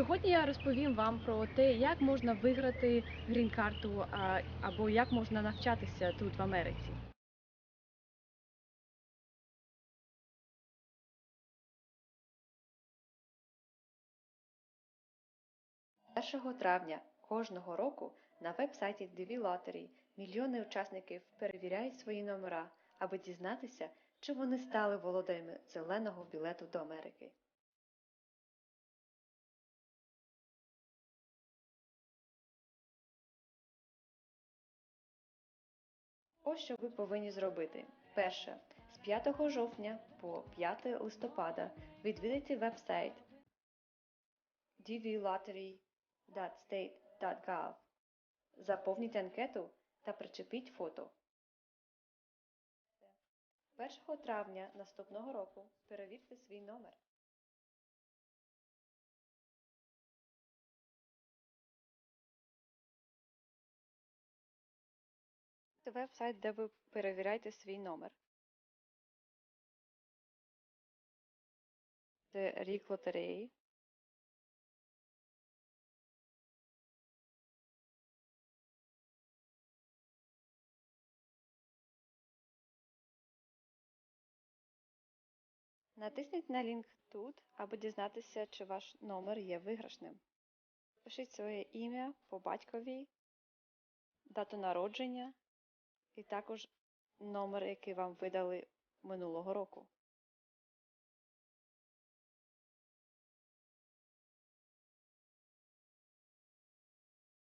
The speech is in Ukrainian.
Сьогодні я розповім вам про те, як можна виграти грін-карту або як можна навчатися тут в Америці. 1 травня кожного року на веб-сайті DV Lottery мільйони учасників перевіряють свої номера, аби дізнатися, чи вони стали володарями зеленого білету до Америки. Ось що ви повинні зробити. Перше. З 5 жовтня по 5 листопада відвідайте веб-сайт dvlottery.state.gov. Заповніть анкету та причепіть фото. 1 травня наступного року перевірте свій номер. Веб-сайт, де ви перевіряєте свій номер. Це рік лотереї. Натисніть на лінк тут, аби дізнатися, чи ваш номер є виграшним. Пишіть своє ім'я по батькові, дату народження і також номер, який вам видали минулого року.